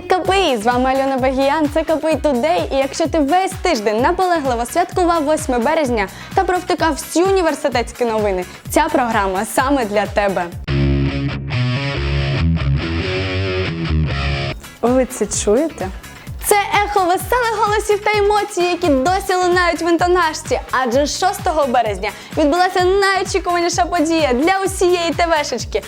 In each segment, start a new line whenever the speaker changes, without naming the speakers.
КПІ! З вами Альона Багіян, це КПІ Тудей. І якщо ти весь тиждень наполегливо святкував 8 березня та провтикав всі університетські новини, ця програма саме для тебе. Ви це чуєте? Це ехо веселих голосів та емоцій, які досі лунають в інтонашці. Адже 6 березня відбулася найочікуваніша подія для усієї ТВшечки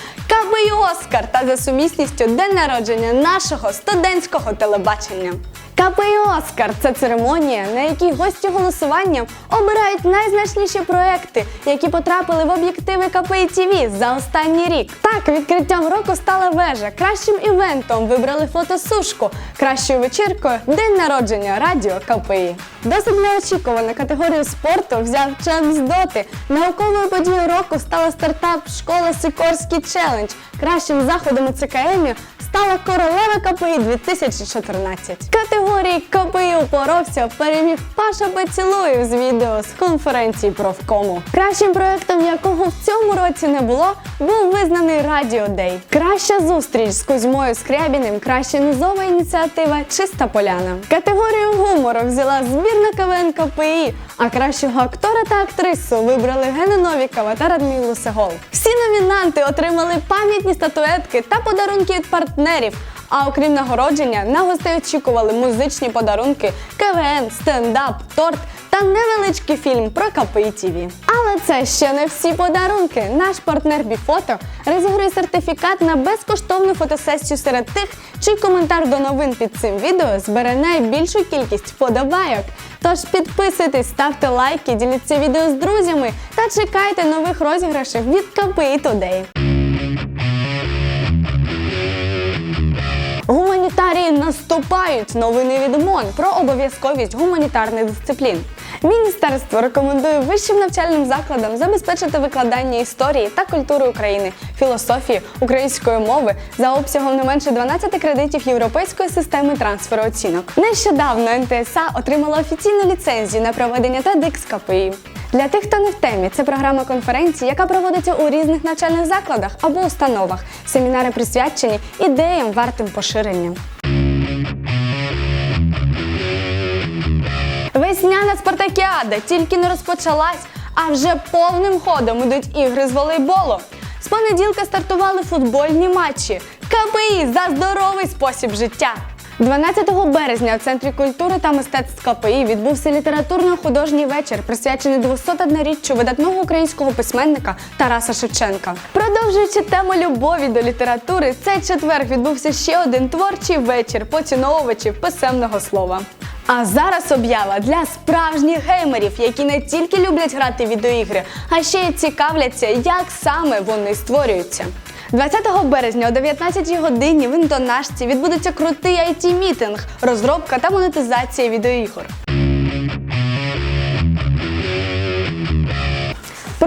і Оскар та за сумісністю день народження нашого студентського телебачення. КПІ Оскар це церемонія, на якій гості голосуванням обирають найзначніші проекти, які потрапили в об'єктиви КПІ ТВ за останній рік. Так, відкриттям року стала вежа. Кращим івентом вибрали фотосушку, кращою вечіркою день народження радіо КПІ. Досить неочікувано категорію спорту взяв Чемс Доти. Науковою подією року стала стартап школа Сикорський челендж. Кращим заходом у ЦКМ стала королева КПІ 2014. Категорії КПІ упоровся переміг Паша Поцілуєв з відео з конференції профкому. Кращим проектом, якого в цьому році не було, був визнаний Радіо Дей. Краща зустріч з Кузьмою Скрябіним, краща низова ініціатива Чиста Поляна. Категорію гумору взяла збірна КВН КПІ, а кращого актора та актрису вибрали Гена Новікова та Радмілу Сегол. Всі номінанти отримали пам'ятні статуетки та подарунки від партнерів. А окрім нагородження, на гостей очікували музичні подарунки, КВН, стендап, торт та невеличкий фільм про КПІ ТІВІ. Але це ще не всі подарунки. Наш партнер Біфото розігрує сертифікат на безкоштовну фотосесію серед тих, чий коментар до новин під цим відео збере найбільшу кількість вподобайок. Тож підписуйтесь, ставте лайки, діліться відео з друзями та чекайте нових розіграшів від КПІ Today. Гуманітарії наступають. Новини від МОН про обов'язковість гуманітарних дисциплін. Міністерство рекомендує вищим навчальним закладам забезпечити викладання історії та культури України, філософії української мови за обсягом не менше 12 кредитів європейської системи трансферу оцінок. Нещодавно НТСА отримала офіційну ліцензію на проведення TEDx КПІ. Для тих, хто не в темі, це програма конференції, яка проводиться у різних навчальних закладах або установах. Семінари присвячені ідеям вартим поширення. Спартакіада тільки не розпочалась, а вже повним ходом ідуть ігри з волейболу. З понеділка стартували футбольні матчі. КПІ за здоровий спосіб життя. 12 березня у центрі культури та мистецтв КПІ відбувся літературно-художній вечір, присвячений 201-річчю видатного українського письменника Тараса Шевченка. Продовжуючи тему любові до літератури, цей четвер відбувся ще один творчий вечір поціновувачів писемного слова. А зараз об'ява для справжніх геймерів, які не тільки люблять грати в відеоігри, а ще й цікавляться, як саме вони створюються. 20 березня о 19 годині в інтонашці відбудеться крутий it мітинг розробка та монетизація відеоігор.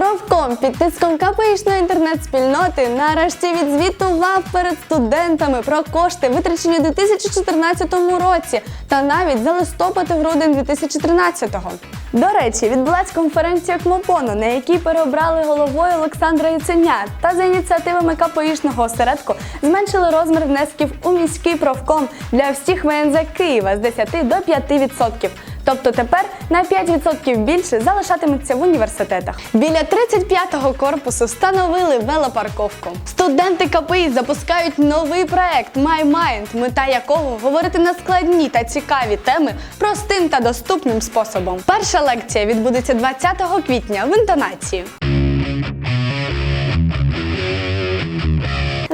Профком під тиском КПІшної інтернет-спільноти нарешті відзвітував перед студентами про кошти, витрачені у 2014 році, та навіть за листопад і грудень 2013-го. До речі, відбулась конференція КМОПОНу, на якій переобрали головою Олександра Яценя та за ініціативами КПІшного осередку зменшили розмір внесків у міський профком для всіх ВНЗ Києва з 10 до 5%. Тобто тепер на 5% більше залишатиметься в університетах. Біля 35-го корпусу встановили велопарковку. Студенти КПІ запускають новий проект My Mind, мета якого говорити на складні та цікаві теми простим та доступним способом. Перша лекція відбудеться 20 квітня в інтонації.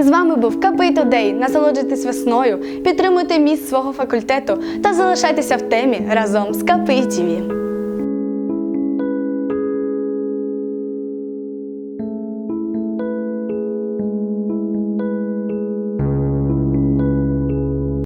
З вами був КПІ Тодей. Насолоджуйтесь весною, підтримуйте міст свого факультету та залишайтеся в темі разом з КПІ ТІВІ.